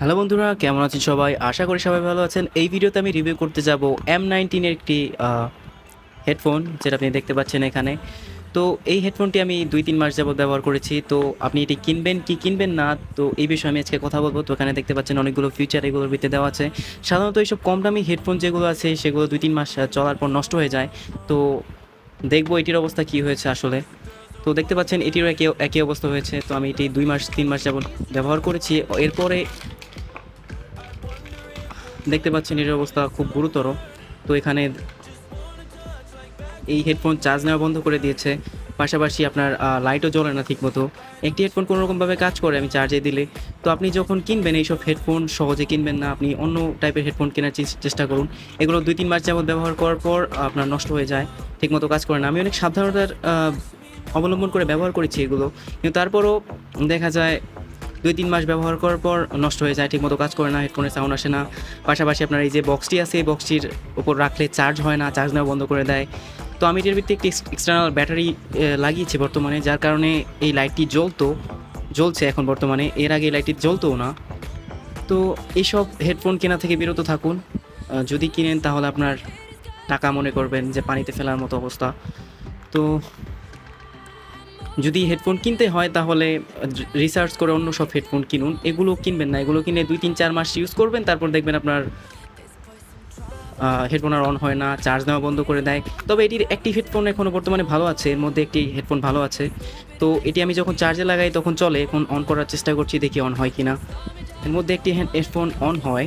Hello বন্ধুরা, কেমন আছেন সবাই? আশা করি সবাই ভালো আছেন। এই ভিডিওতে আমি রিভিউ করতে যাব এম নাইনটিনের একটি হেডফোন যেটা আপনি দেখতে পাচ্ছেন এখানে। তো এই হেডফোনটি আমি দুই তিন মাস যাবত ব্যবহার করেছি। তো আপনি এটি কিনবেন, কি কিনবেন না, তো এই বিষয়ে আমি আজকে কথা বলব। তো এখানে দেখতে পাচ্ছেন অনেকগুলো ফিচার এগুলোর ভিতরে দেওয়া আছে। সাধারণত এইসব কম দামি হেডফোন যেগুলো আছে, সেগুলো দুই তিন মাস চলার পর নষ্ট হয়ে যায়। তো দেখব এটির অবস্থা কী হয়েছে আসলে। তো দেখতে পাচ্ছেন এটিরও একই একই অবস্থা হয়েছে। তো আমি এটি দুই মাস, তিন মাস যাবত ব্যবহার করেছি। এরপরে দেখতে পাচ্ছেন এর অবস্থা খুব গুরুতর। তো এখানে এই হেডফোন চার্জ নেওয়া বন্ধ করে দিয়েছে। পাশাপাশি আপনার লাইটও জ্বলে না ঠিকমতো। একটি হেডফোন কোনোরকমভাবে কাজ করে, আমি চার্জে দিলে। তো আপনি যখন কিনবেন এইসব হেডফোন সহজে কিনবেন না, আপনি অন্য টাইপের হেডফোন কেনার চেষ্টা করুন। এগুলো দুই, তিন মাস যাবত ব্যবহার করার পর, আপনার নষ্ট হয়ে যায়, ঠিকমতো কাজ করে না। আমি অনেক সাবধানতার অবলম্বন করে ব্যবহার করেছি এগুলো। কিন্তু তারপরও দেখা যায় দুই তিন মাস ব্যবহার করার পর নষ্ট হয়ে যায়, ঠিকমতো কাজ করে না হেডফোনের সাউন্ড আসে না। পাশাপাশি আপনার এই যে বক্সটি আছে, এই বক্সটির উপর রাখলে চার্জ হয় না চার্জ নেওয়া বন্ধ করে দেয়। তো আমি এটার ভিত্তিতে একটি এক্সটার্নাল ব্যাটারি লাগিয়েছি বর্তমানে, যার কারণে এই লাইটটি জ্বলতো, জ্বলছে এখন বর্তমানে। এর আগে এই লাইটটি জ্বলতোও না। তো এইসব হেডফোন কেনা থেকে বিরত থাকুন। যদি কিনেন তাহলে আপনার টাকা মনে করবেন যে পানিতে ফেলার মতো অবস্থা। তো যদি হেডফোন কিনতে হয়, তাহলে রিসার্চ করে অন্য সব হেডফোন কিনুন। এগুলো কিনবেন না, এগুলো কিনে দুই তিন চার মাস ইউজ করবেন, তারপর দেখবেন আপনার হেডফোন আর অন হয় না চার্জ নেওয়া বন্ধ করে দেয়। তবে এটির একটি হেডফোন এখনও বর্তমানে ভালো আছে, এর মধ্যে একটি হেডফোন ভালো আছে। তো এটি আমি যখন চার্জে লাগাই, তখন চলে, এখন অন করার চেষ্টা করছি, দেখি অন হয় কি না এর মধ্যে একটি হেডফোন অন হয়,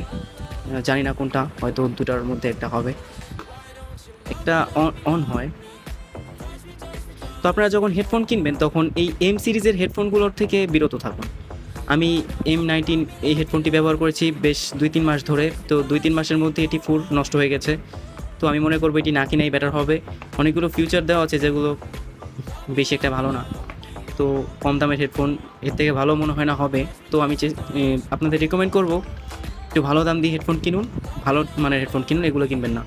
জানি না কোনটা, হয়তো দুটার মধ্যে একটা হবে। একটা অন হয়। তো আপনারা যখন হেডফোন কিনবেন, তখন এই এম সিরিজের হেডফোনগুলোর থেকে বিরত থাকুন। আমি এম নাইনটিন এই হেডফোনটি ব্যবহার করেছি বেশ দুই তিন মাস ধরে। তো দুই তিন মাসের মধ্যে এটি ফুল নষ্ট হয়ে গেছে। তো আমি মনে করব এটি না কিনাই বেটার হবে। অনেকগুলো ফিউচার দেওয়া আছে যেগুলো বেশি একটা ভালো না। তো কম দামের হেডফোন, এর থেকে ভালো মনে হয় না হবে। তো আমি আপনাদের রেকমেন্ড করব, একটু ভালো দাম দিয়ে হেডফোন কিনুন, ভালো মানের হেডফোন কিনুন, এগুলো কিনবেন না।